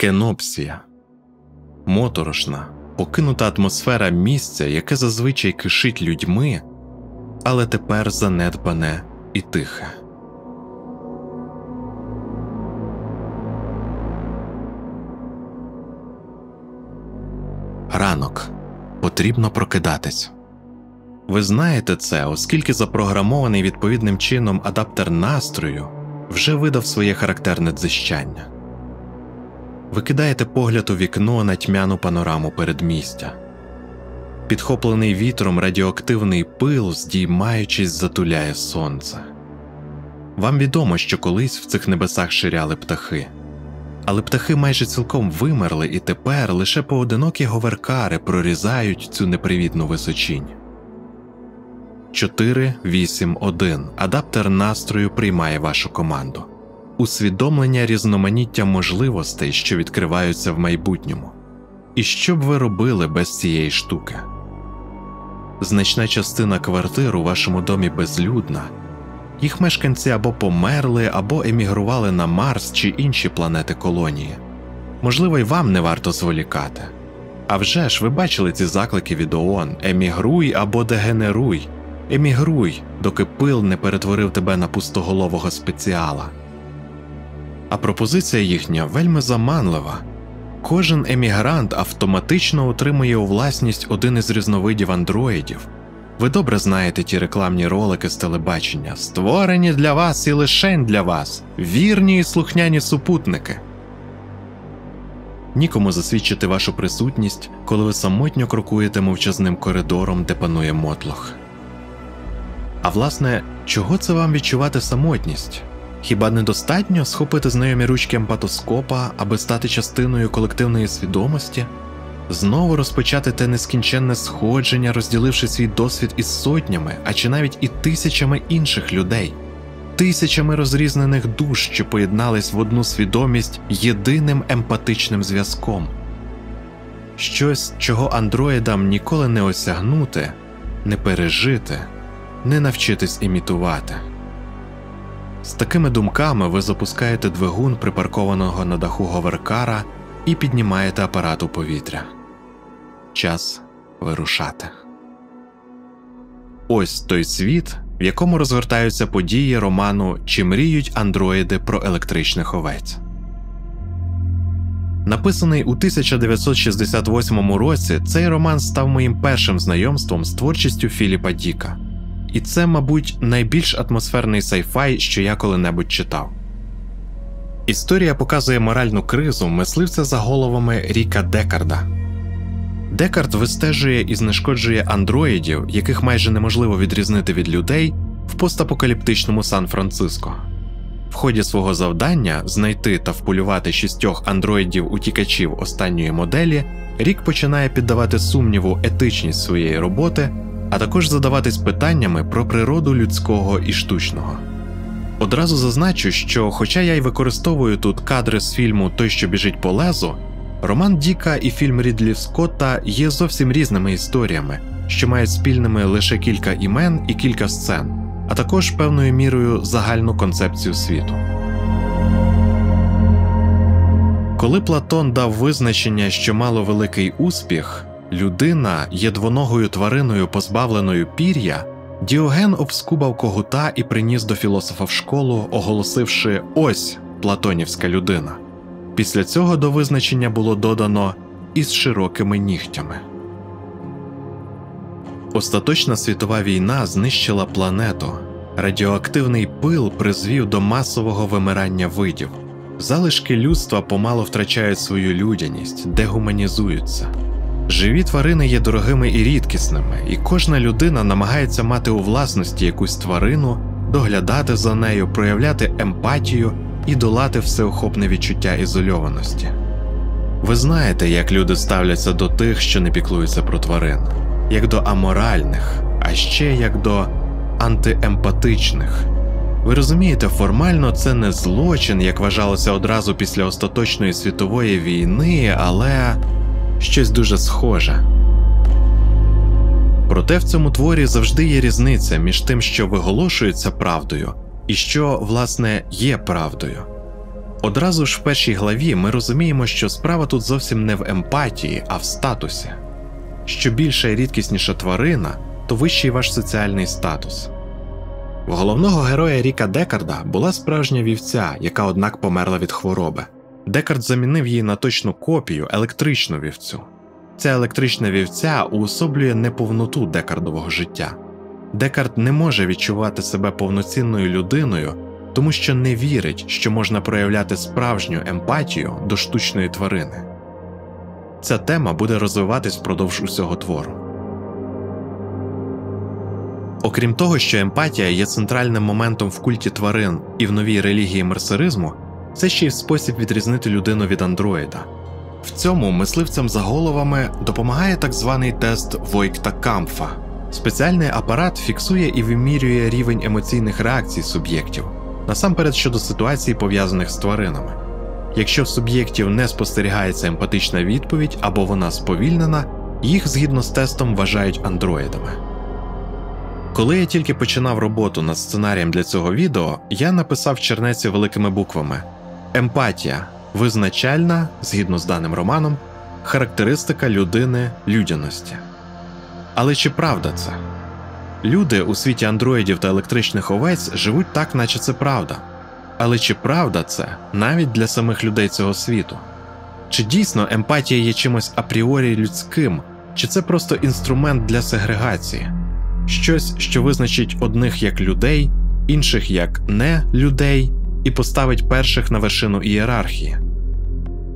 Кенопсія моторошна, покинута атмосфера місця, яке зазвичай кишить людьми, але тепер занедбане і тихе. Ранок потрібно прокидатись. Ви знаєте це, оскільки запрограмований відповідним чином адаптер настрою вже видав своє характерне дзищання. Ви кидаєте погляд у вікно на тьмяну панораму передмістя. Підхоплений вітром радіоактивний пил, здіймаючись, затуляє сонце. Вам відомо, що колись в цих небесах ширяли птахи, але птахи майже цілком вимерли, і тепер лише поодинокі говеркари прорізають цю непривітну височінь. 481. Адаптер настрою приймає вашу команду. Усвідомлення різноманіття можливостей, що відкриваються в майбутньому. І що б ви робили без цієї штуки? Значна частина квартир у вашому домі безлюдна, їх мешканці або померли, або емігрували на Марс чи інші планети колонії. Можливо, й вам не варто зволікати. А вже ж ви бачили ці заклики від ООН емігруй або дегенеруй, емігруй, доки пил не перетворив тебе на пустоголового спеціала. А пропозиція їхня вельми заманлива. Кожен емігрант автоматично отримує у власність один із різновидів андроїдів. Ви добре знаєте ті рекламні ролики з телебачення, створені для вас і лишень для вас, вірні і слухняні супутники. Нікому засвідчити вашу присутність, коли ви самотньо крокуєте мовчазним коридором, де панує мотлох. А власне, чого це вам відчувати самотність? Хіба недостатньо схопити знайомі ручки емпатоскопа, аби стати частиною колективної свідомості, знову розпочати те нескінченне сходження, розділивши свій досвід із сотнями, а чи навіть і тисячами інших людей, тисячами розрізнених душ, що поєднались в одну свідомість єдиним емпатичним зв'язком? Щось, чого андроїдам ніколи не осягнути, не пережити, не навчитись імітувати. З такими думками ви запускаєте двигун припаркованого на даху говеркара і піднімаєте апарат у повітря. Час вирушати. Ось той світ, в якому розгортаються події роману Чи мріють андроїди про електричних овець. Написаний у 1968 році, цей роман став моїм першим знайомством з творчістю Філіпа Діка. І це, мабуть, найбільш атмосферний сайфай, що я коли-небудь читав. Історія показує моральну кризу мисливця за головами Ріка Декарда. Декард вистежує і знешкоджує андроїдів, яких майже неможливо відрізнити від людей в постапокаліптичному Сан-Франциско. В ході свого завдання знайти та вполювати шістьох андроїдів-утікачів останньої моделі, Рік починає піддавати сумніву етичність своєї роботи а також задаватись питаннями про природу людського і штучного. Одразу зазначу, що, хоча я й використовую тут кадри з фільму Той, що біжить по лезу, роман Діка і фільм Рідлі Скотта є зовсім різними історіями, що мають спільними лише кілька імен і кілька сцен, а також певною мірою загальну концепцію світу. Коли Платон дав визначення, що мало великий успіх, Людина є двоногою твариною, позбавленою пір'я, Діоген обскубав когута і приніс до філософа в школу, оголосивши ось платонівська людина. Після цього до визначення було додано із широкими нігтями. Остаточна світова війна знищила планету. Радіоактивний пил призвів до масового вимирання видів. Залишки людства помало втрачають свою людяність, дегуманізуються. Живі тварини є дорогими і рідкісними, і кожна людина намагається мати у власності якусь тварину, доглядати за нею, проявляти емпатію і долати всеохопне відчуття ізольованості. Ви знаєте, як люди ставляться до тих, що не піклуються про тварин, як до аморальних, а ще як до антиемпатичних. Ви розумієте, формально це не злочин, як вважалося одразу після остаточної світової війни, але щось дуже схоже. Проте в цьому творі завжди є різниця між тим, що виголошується правдою, і що, власне, є правдою. Одразу ж в першій главі ми розуміємо, що справа тут зовсім не в емпатії, а в статусі. Що більша і рідкісніша тварина, то вищий ваш соціальний статус. В головного героя Ріка Декарда була справжня вівця, яка однак померла від хвороби. Декард замінив її на точну копію електричну вівцю. Ця електрична вівця уособлює неповноту декардового життя. Декард не може відчувати себе повноцінною людиною, тому що не вірить, що можна проявляти справжню емпатію до штучної тварини. Ця тема буде розвиватись впродовж усього твору. Окрім того, що емпатія є центральним моментом в культі тварин і в новій релігії мерсеризму, це ще й спосіб відрізнити людину від андроїда. В цьому мисливцям за головами допомагає так званий тест Войкта Камфа. Спеціальний апарат фіксує і вимірює рівень емоційних реакцій суб'єктів, насамперед щодо ситуацій, пов'язаних з тваринами. Якщо в суб'єктів не спостерігається емпатична відповідь або вона сповільнена, їх згідно з тестом вважають андроїдами. Коли я тільки починав роботу над сценарієм для цього відео, я написав чернеці великими буквами Емпатія визначальна, згідно з даним романом, характеристика людини людяності. Але чи правда це? Люди у світі андроїдів та електричних овець живуть так, наче це правда. Але чи правда це навіть для самих людей цього світу? Чи дійсно емпатія є чимось апріорі людським, чи це просто інструмент для сегрегації? Щось, що визначить одних як людей, інших як не людей, і поставить перших на вершину ієрархії.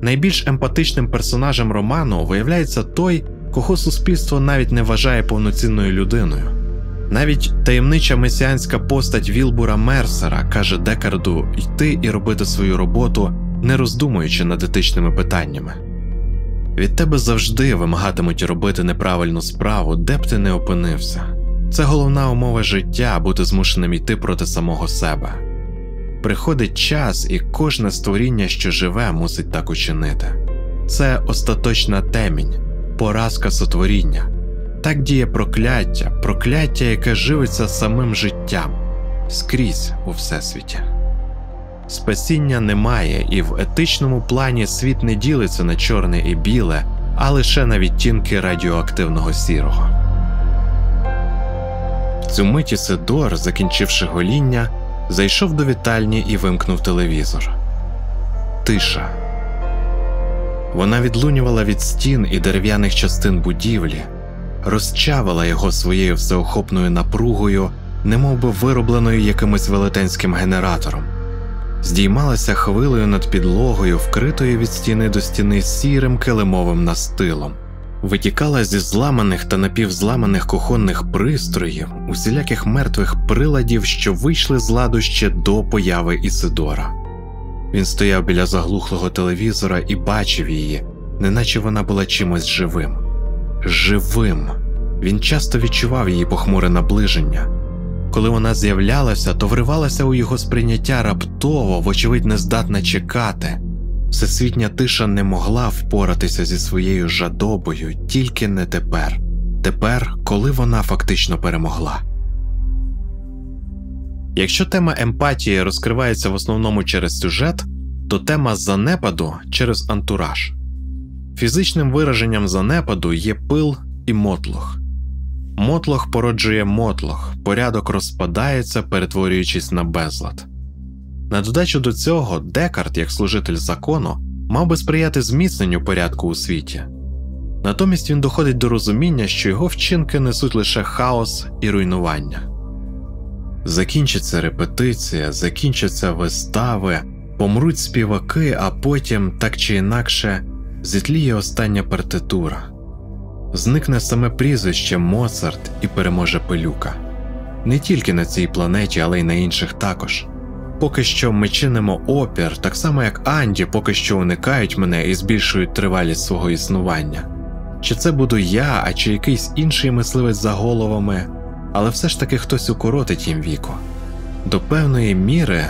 Найбільш емпатичним персонажем роману виявляється той, кого суспільство навіть не вважає повноцінною людиною. Навіть таємнича месіанська постать Вілбура Мерсера каже Декарду йти і робити свою роботу, не роздумуючи над етичними питаннями. Від тебе завжди вимагатимуть робити неправильну справу, де б ти не опинився. Це головна умова життя бути змушеним йти проти самого себе. Приходить час, і кожне створіння, що живе, мусить так учинити. Це остаточна темінь, поразка сотворіння. Так діє прокляття, прокляття, яке живиться самим життям скрізь у всесвіті. Спасіння немає, і в етичному плані світ не ділиться на чорне і біле, а лише на відтінки радіоактивного сірого. В цю миті Сидор, закінчивши гоління, зайшов до вітальні і вимкнув телевізор. Тиша. Вона відлунювала від стін і дерев'яних частин будівлі, розчавила його своєю всеохопною напругою, немовби виробленою якимось велетенським генератором, здіймалася хвилею над підлогою, вкритою від стіни до стіни сірим килимовим настилом, витікала зі зламаних та напівзламаних кухонних пристроїв, усіляких мертвих приладів, що вийшли з ладу ще до появи Ісидора. Він стояв біля заглухлого телевізора і бачив її, неначе вона була чимось живим. Живим. Він часто відчував її похмуре наближення. Коли вона з'являлася, то вривалася у його сприйняття раптово, вочевидь, не здатна чекати. Всесвітня тиша не могла впоратися зі своєю жадобою тільки не тепер, тепер, коли вона фактично перемогла. Якщо тема емпатії розкривається в основному через сюжет, то тема занепаду через антураж. Фізичним вираженням занепаду є пил і мотлох. Мотлох породжує мотлох, порядок розпадається, перетворюючись на безлад. На додачу до цього, Декарт, як служитель закону, мав би сприяти зміцненню порядку у світі. Натомість він доходить до розуміння, що його вчинки несуть лише хаос і руйнування. Закінчиться репетиція, закінчаться вистави, помруть співаки, а потім, так чи інакше, зітліє остання партитура. Зникне саме прізвище Моцарт і переможе пилюка. Не тільки на цій планеті, але й на інших також. Поки що ми чинимо опір, так само як Анді поки що уникають мене і збільшують тривалість свого існування. Чи це буду я, а чи якийсь інший мисливець за головами, але все ж таки хтось укоротить їм віку. До певної міри,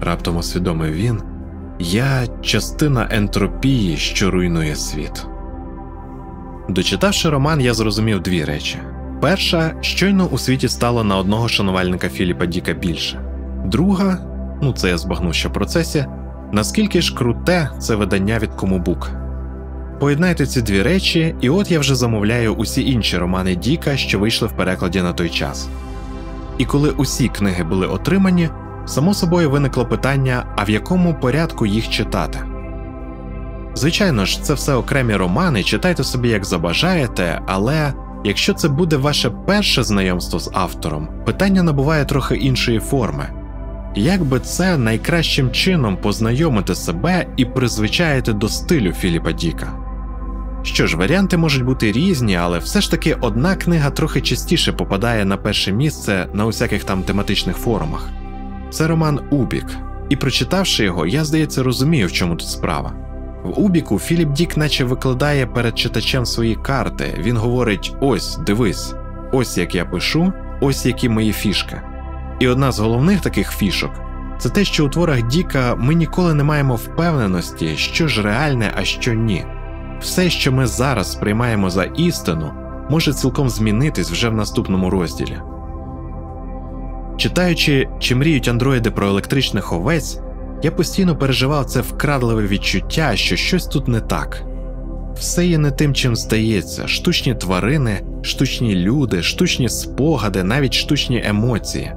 раптом усвідомив він, я частина ентропії, що руйнує світ. Дочитавши роман, я зрозумів дві речі: перша, щойно у світі стало на одного шанувальника Філіпа Діка більше, друга, ну це я збагнув ще в процесі, Наскільки ж круте це видання від Комубук? Поєднайте ці дві речі, і от я вже замовляю усі інші романи Діка, що вийшли в перекладі на той час. І коли усі книги були отримані, само собою виникло питання, а в якому порядку їх читати. Звичайно ж, це все окремі романи, читайте собі як забажаєте, але якщо це буде ваше перше знайомство з автором, питання набуває трохи іншої форми. Як би це найкращим чином познайомити себе і призвичаїти до стилю Філіпа Діка? Що ж, варіанти можуть бути різні, але все ж таки одна книга трохи частіше попадає на перше місце на усяких там тематичних форумах. Це роман Убік, і прочитавши його, я здається розумію, в чому тут справа. В Убіку Філіп Дік наче викладає перед читачем свої карти. Він говорить: ось, дивись, ось як я пишу, ось які мої фішки. І одна з головних таких фішок це те, що у творах Діка ми ніколи не маємо впевненості, що ж реальне, а що ні. Все, що ми зараз сприймаємо за істину, може цілком змінитись вже в наступному розділі. Читаючи, чи мріють андроїди про електричних овець, я постійно переживав це вкрадливе відчуття, що щось тут не так. Все є не тим, чим здається: штучні тварини, штучні люди, штучні спогади, навіть штучні емоції.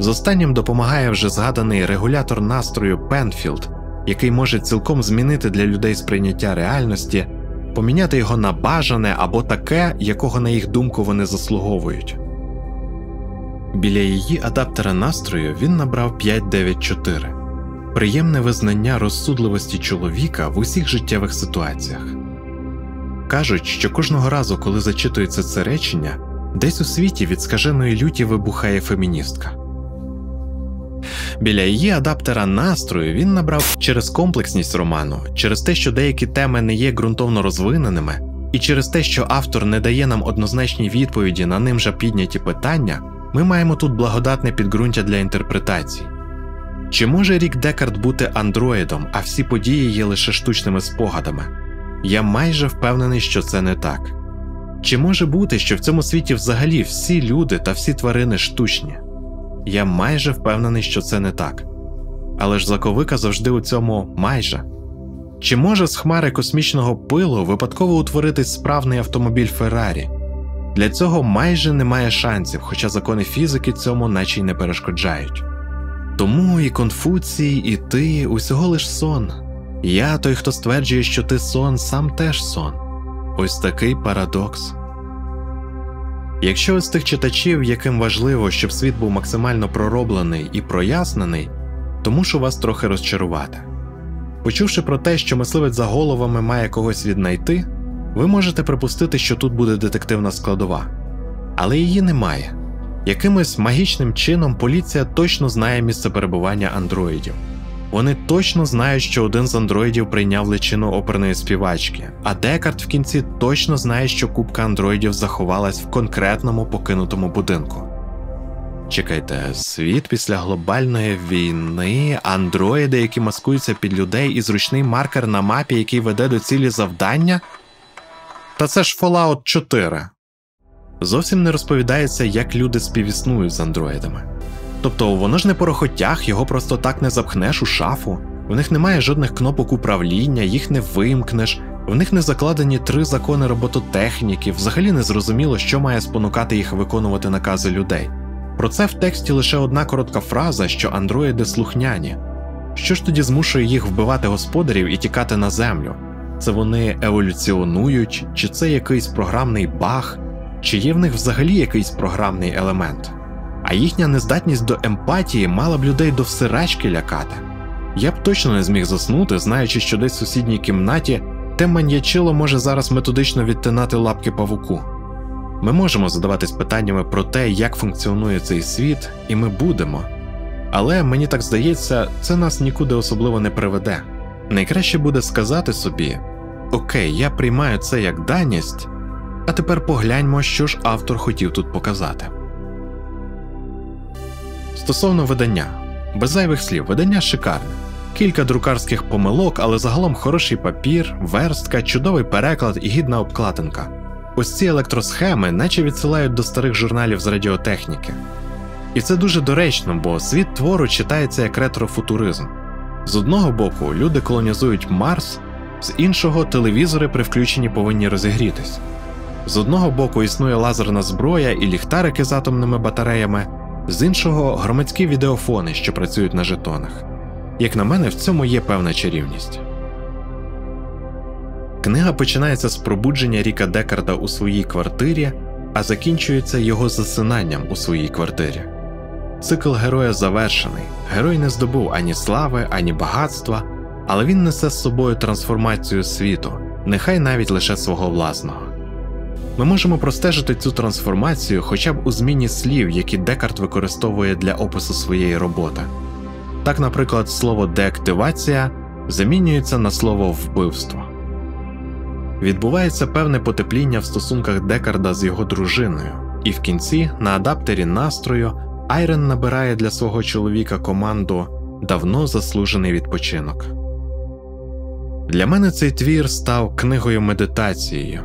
З останнім допомагає вже згаданий регулятор настрою Пенфілд, який може цілком змінити для людей сприйняття реальності, поміняти його на бажане або таке, якого, на їх думку, вони заслуговують. Біля її адаптера настрою він набрав 594 приємне визнання розсудливості чоловіка в усіх життєвих ситуаціях. Кажуть, що кожного разу, коли зачитується це речення, десь у світі від скаженої люті вибухає феміністка. Біля її адаптера настрою він набрав через комплексність роману, через те, що деякі теми не є ґрунтовно розвиненими, і через те, що автор не дає нам однозначні відповіді на ним же підняті питання, ми маємо тут благодатне підґрунтя для інтерпретацій. Чи може рік Декард бути андроїдом, а всі події є лише штучними спогадами? Я майже впевнений, що це не так. Чи може бути, що в цьому світі взагалі всі люди та всі тварини штучні? Я майже впевнений, що це не так. Але ж заковика завжди у цьому майже. Чи може з хмари космічного пилу випадково утворитись справний автомобіль Феррарі? Для цього майже немає шансів, хоча закони фізики цьому наче й не перешкоджають. Тому і Конфуцій, і ти усього лиш сон. Я той, хто стверджує, що ти сон, сам теж сон. Ось такий парадокс. Якщо ось тих читачів, яким важливо, щоб світ був максимально пророблений і прояснений, то мушу вас трохи розчарувати. Почувши про те, що мисливець за головами має когось віднайти, ви можете припустити, що тут буде детективна складова, але її немає. Якимось магічним чином поліція точно знає місце перебування андроїдів. Вони точно знають, що один з андроїдів прийняв личину оперної співачки, а Декарт в кінці точно знає, що кубка андроїдів заховалась в конкретному покинутому будинку. Чекайте, світ після глобальної війни, андроїди, які маскуються під людей, і зручний маркер на мапі, який веде до цілі завдання? Та це ж Fallout 4. Зовсім не розповідається, як люди співіснують з андроїдами. Тобто воно ж не порохотях, його просто так не запхнеш у шафу, в них немає жодних кнопок управління, їх не вимкнеш, в них не закладені три закони робототехніки, взагалі не зрозуміло, що має спонукати їх виконувати накази людей. Про це в тексті лише одна коротка фраза, що андроїди слухняні. Що ж тоді змушує їх вбивати господарів і тікати на землю? Це вони еволюціонують, чи це якийсь програмний баг, чи є в них взагалі якийсь програмний елемент? А їхня нездатність до емпатії мала б людей до всирачки лякати. Я б точно не зміг заснути, знаючи, що десь в сусідній кімнаті те маньячило може зараз методично відтинати лапки павуку. Ми можемо задаватись питаннями про те, як функціонує цей світ, і ми будемо. Але мені так здається, це нас нікуди особливо не приведе. Найкраще буде сказати собі: Окей, я приймаю це як даність, а тепер погляньмо, що ж автор хотів тут показати. Стосовно видання, без зайвих слів, видання шикарне. Кілька друкарських помилок, але загалом хороший папір, верстка, чудовий переклад і гідна обкладинка. Ось ці електросхеми наче відсилають до старих журналів з радіотехніки. І це дуже доречно, бо світ твору читається як ретрофутуризм. З одного боку, люди колонізують Марс, з іншого телевізори при включенні повинні розігрітись. З одного боку існує лазерна зброя і ліхтарики з атомними батареями, з іншого громадські відеофони, що працюють на жетонах. Як на мене, в цьому є певна чарівність. Книга починається з пробудження Ріка Декарда у своїй квартирі, а закінчується його засинанням у своїй квартирі. Цикл героя завершений. Герой не здобув ані слави, ані багатства, але він несе з собою трансформацію світу, нехай навіть лише свого власного. Ми можемо простежити цю трансформацію хоча б у зміні слів, які Декарт використовує для опису своєї роботи. Так, наприклад, слово деактивація замінюється на слово вбивство. Відбувається певне потепління в стосунках Декарда з його дружиною, і в кінці на адаптері настрою Айрен набирає для свого чоловіка команду давно заслужений відпочинок. Для мене цей твір став книгою медитацією,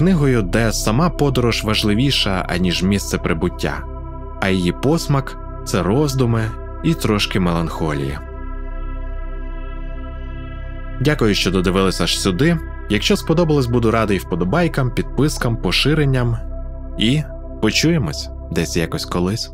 книгою, де сама подорож важливіша, аніж місце прибуття, а її посмак це роздуми і трошки меланхолії. Дякую, що додивилися аж сюди. Якщо сподобалось, буду радий вподобайкам, підпискам, поширенням і почуємось десь якось колись.